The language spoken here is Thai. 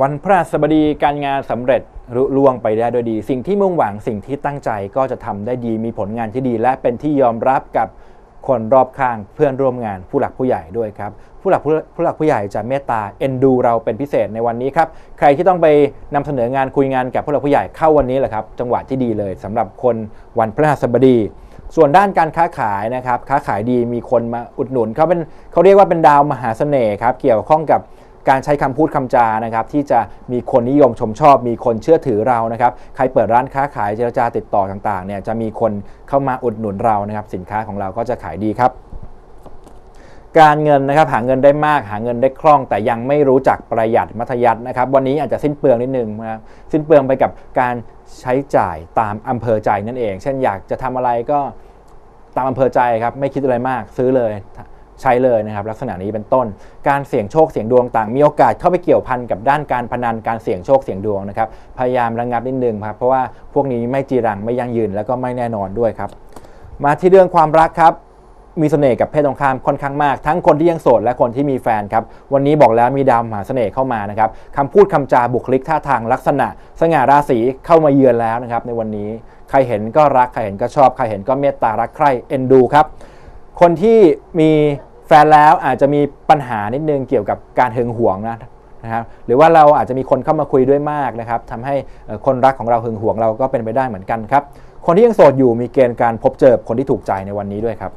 วันพระสบดีการงานสำเร็จรุล่วงไปได้ด้วยดี สิ่งที่มุ่งหวังสิ่งที่ตั้งใจก็จะทำได้ดีมีผลงานที่ดี และเป็นที่ยอมรับกับคนรอบข้างเพื่อนร่วมงานผู้หลักผู้ใหญ่ด้วยครับผู้หลักผู้ผู้หลักผู้ใหญ่จะเมตตาเอ็นดูเราเป็นพิเศษในวันนี้ครับใครที่ต้องไปนำเสนองานคุยงานกับผู้หลักผู้ใหญ่เข้าวันนี้แหละครับจังหวะที่ดีเลยสำหรับคนวันพฤหัสบดี ส่วนด้านการค้าขายนะครับค้าขายดีมีคนมาอุดหนุนเขาเป็นเขาเรียกว่าเป็นดาวมหาเสน่ห์ครับเกี่ยวข้องกับ การใช้คำพูดคำจานะครับที่จะมีคนนิยมชมชอบ มีคนเชื่อถือเรานะครับใครเปิดร้านค้าขายเจรจาติดต่อต่างๆเนี่ยจะมีคนเข้ามาอุดหนุนเรานะครับสินค้าของเราก็จะขายดีครับการเงินนะครับหาเงินได้มากหาเงินได้คล่อง แต่ยังไม่รู้จักประหยัดมัธยัตินะครับ วันนี้อาจจะสิ้นเปลืองนิดนึงนะครับสิ้นเปลืองไปกับการใช้จ่ายตามอำเภอใจนั่นเอง เช่นอยากจะทำอะไรก็ตามอำเภอใจครับไม่คิดอะไรมากซื้อเลย ใช้เลยนะครับลักษณะนี้เป็นต้น การเสี่ยงโชคเสี่ยงดวงต่าง มีโอกาสเข้าไปเกี่ยวพันกับด้านการพนันการเสี่ยงโชคเสี่ยงดวงนะครับพยายามระงับนิดนึงครับเพราะว่าพวกนี้ไม่จีรังไม่ยั่งยืนแล้วก็ไม่แน่นอนด้วยครับมาที่เรื่องความรักครับมีเสน่ห์กับเพศตรงข้ามค่อนข้างมาก ทั้งคนที่ยังโสดและคนที่มีแฟนครับ วันนี้บอกแล้วมีดาวมหาเสน่ห์เข้ามานะครับคำพูดคำจาบุคลิกท่าทางลักษณะ สง่าราศีเข้ามาเยือนแล้วนะครับ ในวันนี้ใครเห็นก็รัก ใครเห็นก็ชอบ ใครเห็นก็เมตตารักใคร่เอ็นดูครับ คนที่มี แฟนแล้วอาจจะมีปัญหานิดนึงเกี่ยวกับการหึงหวงนะนะครับหรือว่าเราอาจจะมีคนเข้ามาคุยด้วยมากนะครับทำให้คนรักของเราหึงหวงเราก็เป็นไปได้เหมือนกันครับ คนที่ยังโสดอยู่มีเกณฑ์การพบเจอคนที่ถูกใจในวันนี้ด้วยครับ